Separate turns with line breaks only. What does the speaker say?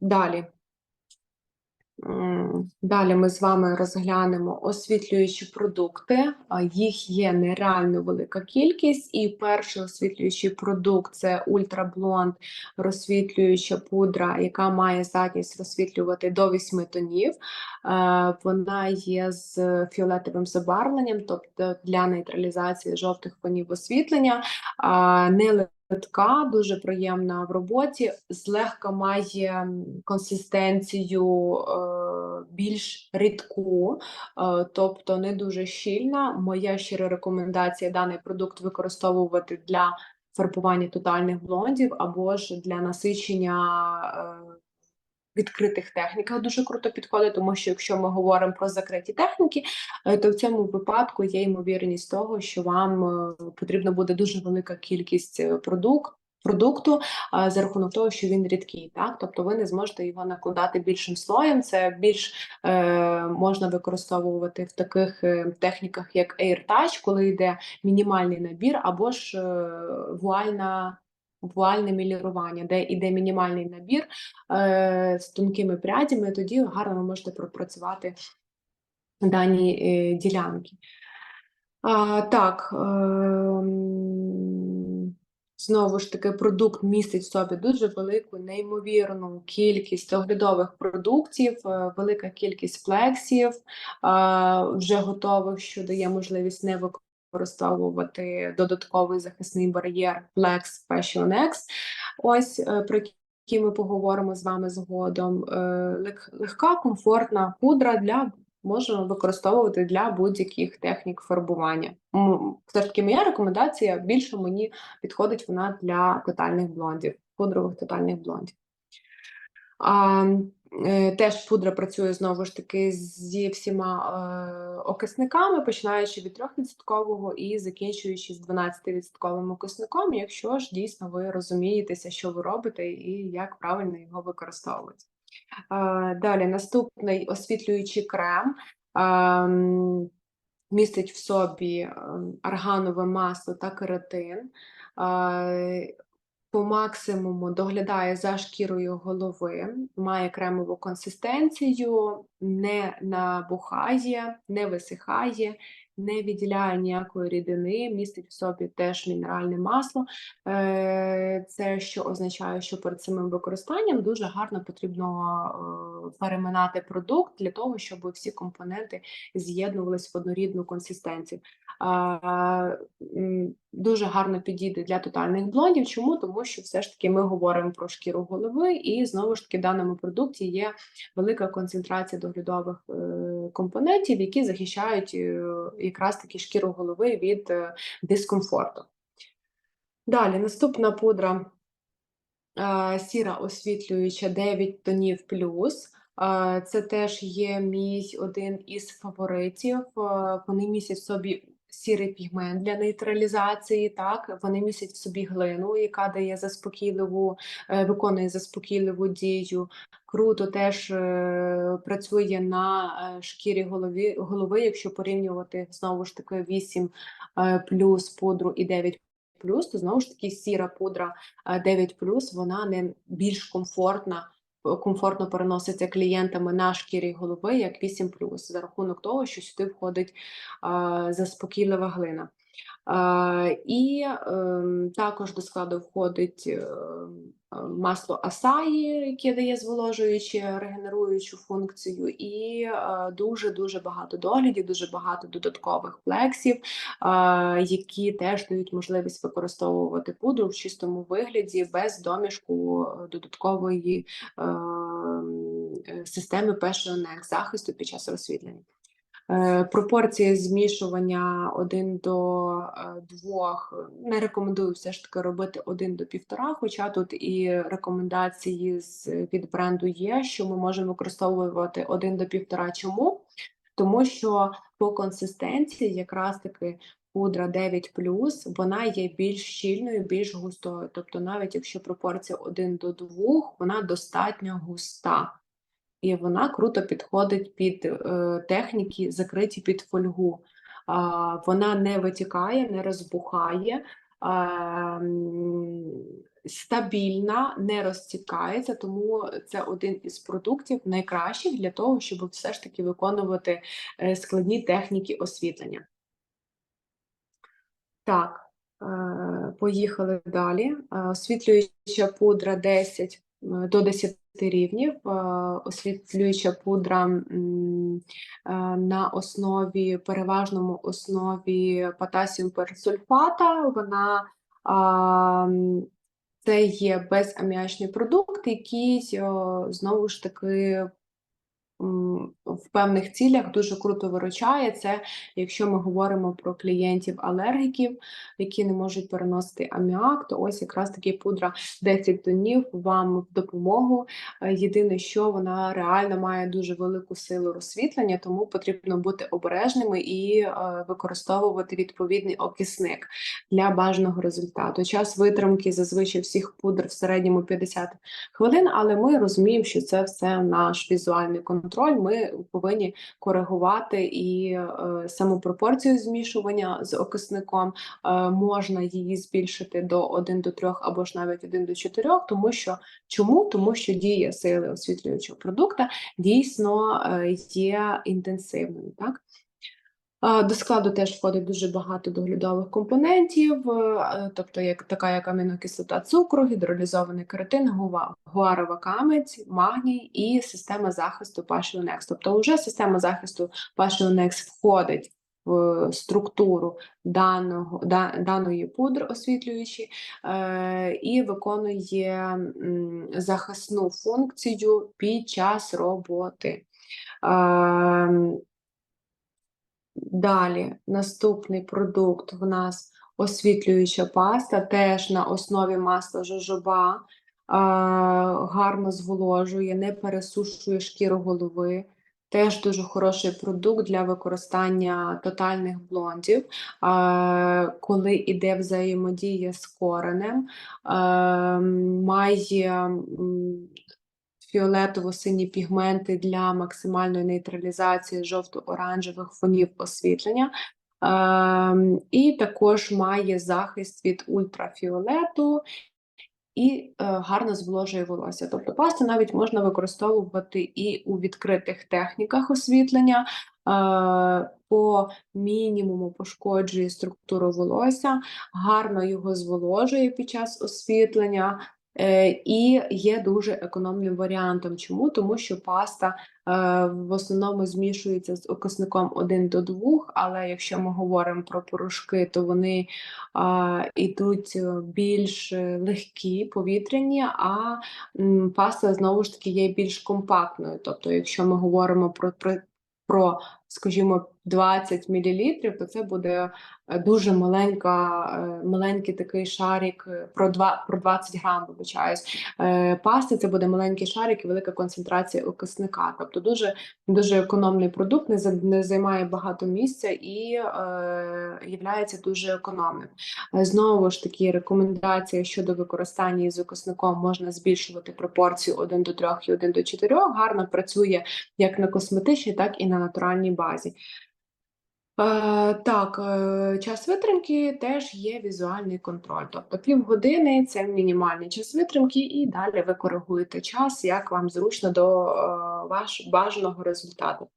Далі. Далі ми з вами розглянемо освітлюючі продукти. Їх є нереально велика кількість. І перший освітлюючий продукт це ультраблонд розсвітлююча пудра, яка має здатність розсвітлювати до 8 тонів. Е, Вона є з фіолетовим забарвленням, тобто для нейтралізації жовтих фонів освітлення. Не литка, дуже приємна в роботі, злегка має консистенцію е, більш рідку, е, тобто не дуже щільна. Моя щира рекомендація даний продукт використовувати для фарбування тотальних блондів або ж для насичення. е, Відкритих техніках дуже круто підходить, тому що якщо ми говоримо про закриті техніки, е, то в цьому випадку є ймовірність того, що вам е, потрібна буде дуже велика кількість е, продукту за рахунок того, що він рідкий, так тобто ви не зможете його накладати більшим слоєм. Це більш е, можна використовувати в таких техніках, як Air Touch, коли йде мінімальний набір, або ж е, вуальна. Вуальне мілірування, де йде мінімальний набір е, з тонкими прядями, тоді гарно ви можете пропрацювати дані е, ділянки. А, так, ем, знову ж таки, продукт містить в собі дуже велику, неймовірну кількість оглядових продуктів, е, велика кількість флексів, а, вже готових, що дає можливість не використовувати додатковий захисний бар'єр Flex Fashion X. Ось е, про які ми поговоримо з вами згодом. Е, Легка, комфортна пудра для можемо використовувати для будь-яких технік фарбування. Все ж таки, моя рекомендація більше мені підходить вона для тотальних блондів, пудрових тотальних блондів. Е, теж пудра працює знову ж таки зі всіма е, окисниками, починаючи від 3% і закінчуючи з 12% окисником, якщо ж дійсно ви розумієтеся, що ви робите і як правильно його використовувати. Е, Далі наступний освітлюючий крем. ем, Містить в собі ем, арганове масло та кератин. По максимуму доглядає за шкірою голови, має кремову консистенцію, не набухає, не висихає, не відділяє ніякої рідини, містить в собі теж мінеральне масло. Е, Це що означає, що перед самим використанням дуже гарно потрібно е, переминати продукт для того, щоб всі компоненти з'єднувались в однорідну консистенцію. Дуже гарно підійде для тотальних блондів. Чому? Тому що все ж таки ми говоримо про шкіру голови, і знову ж таки в даному продукті є велика концентрація доглядових е, компонентів, які захищають е, якраз таки шкіру голови від е, дискомфорту. Далі наступна пудра е, сіра освітлююча 9 тонів плюс. Е, Це теж є мій один із фаворитів. Вони містять собі сірий пігмент для нейтралізації. Так, вони містять в собі глину, яка дає заспокійливу, е, виконує заспокійливу дію. Круто теж е, працює на е, шкірі голові, голови, якщо порівнювати знову ж таки 8 е, плюс пудру і 9 плюс, то знову ж таки сіра пудра е, 9 плюс, вона не більш комфортна, е, комфортно переноситься клієнтами на шкірі голови, як 8 плюс, за рахунок того, що сюди входить заспокійлива глина. І ем, також до складу входить е, е, масло асаї, яке дає зволожуючу, регенеруючу функцію, і е, дуже-дуже багато доглядів, дуже багато додаткових флексів, е, які теж дають можливість використовувати пудру в чистому вигляді без домішку додаткової е, системи першого захисту під час розсвітлення. Е, Пропорції змішування 1 до 2 не рекомендую все ж таки робити 1 до 1,5, хоча тут і рекомендації від бренду є, що ми можемо використовувати 1 до 1,5. Чому? Тому що по консистенції якраз таки пудра 9 вона є більш щільною, більш густою. Тобто, навіть якщо пропорція 1 до 2, вона достатньо густа. І вона круто підходить під е, техніки, закриті під фольгу. А, вона не витікає, не розбухає. М, стабільна, не розтікається, тому це один із продуктів найкращих для того, щоб все ж таки виконувати е, складні техніки освітлення. Так, е, поїхали далі. Е, Освітлююча пудра 10 е, до 10 рівнів, е, освітлююча пудра е, на основі, переважному основі потасіум персульфата. Вона це є безаміачний продукт, який знову ж таки в певних цілях дуже круто виручає. Це якщо ми говоримо про клієнтів-алергіків, які не можуть переносити аміак, то ось якраз таки пудра 10 тонів вам в допомогу. Е, Єдине, що вона реально має дуже велику силу розсвітлення, тому потрібно бути обережними і е, використовувати відповідний окисник для бажаного результату. Час витримки зазвичай всіх пудр в середньому 50 хвилин, але ми розуміємо, що це все наш візуальний контроль. Ми повинні коригувати і е, саму пропорцію змішування з окисником. Е, можна її збільшити до 1 до 3 або ж навіть 1 до 4, тому що чому? Тому що дія сили освітлюючого продукта дійсно е, є інтенсивною. Так? До складу теж входить дуже багато доглядових компонентів, е, тобто як така як амінокислота цукру, гідролізований кератин, гуарова камедь, магній і система захисту Next. Тобто вже система захисту Next входить в структуру даного, да, даної пудри освітлюючі е, і виконує захисну функцію під час роботи. Е, Далі, наступний продукт в нас освітлююча паста, теж на основі масла жожоба, гарно зволожує, не пересушує шкіру голови. Теж дуже хороший продукт для використання тотальних блондів, коли йде взаємодія з коренем, має фіолетово-сині пігменти для максимальної нейтралізації жовто-оранжевих фонів освітлення. Ем, і також має захист від ультрафіолету і е, гарно зволожує волосся. Тобто пасту навіть можна використовувати і у відкритих техніках освітлення. е, По мінімуму пошкоджує структуру волосся, гарно його зволожує під час освітлення, і є дуже економним варіантом. Чому? Тому що паста е, в основному змішується з окисником 1 до 2, але якщо ми говоримо про порошки, то вони йдуть більш легкі, повітряні, а паста знову ж таки є більш компактною. Тобто, якщо ми говоримо про, про скажімо, 20 мл, то це буде е, дуже маленька, е, маленький такий шарик е, про 2, про 20 грам, вибачаюсь. Пасти це буде маленький шарик і велика концентрація окисника. Тобто дуже дуже економний продукт, не не займає багато місця і е, є дуже економним. Знову ж таки, рекомендація щодо використання з окисником можна збільшувати пропорцію 1 до 3 і 1 до 4. Гарно працює як на косметичній, так і на натуральній базі. Е, так, е, час витримки теж є візуальний контроль. Тобто півгодини це мінімальний час витримки, і далі ви коригуєте час, як вам зручно до е, ваш бажаного результату.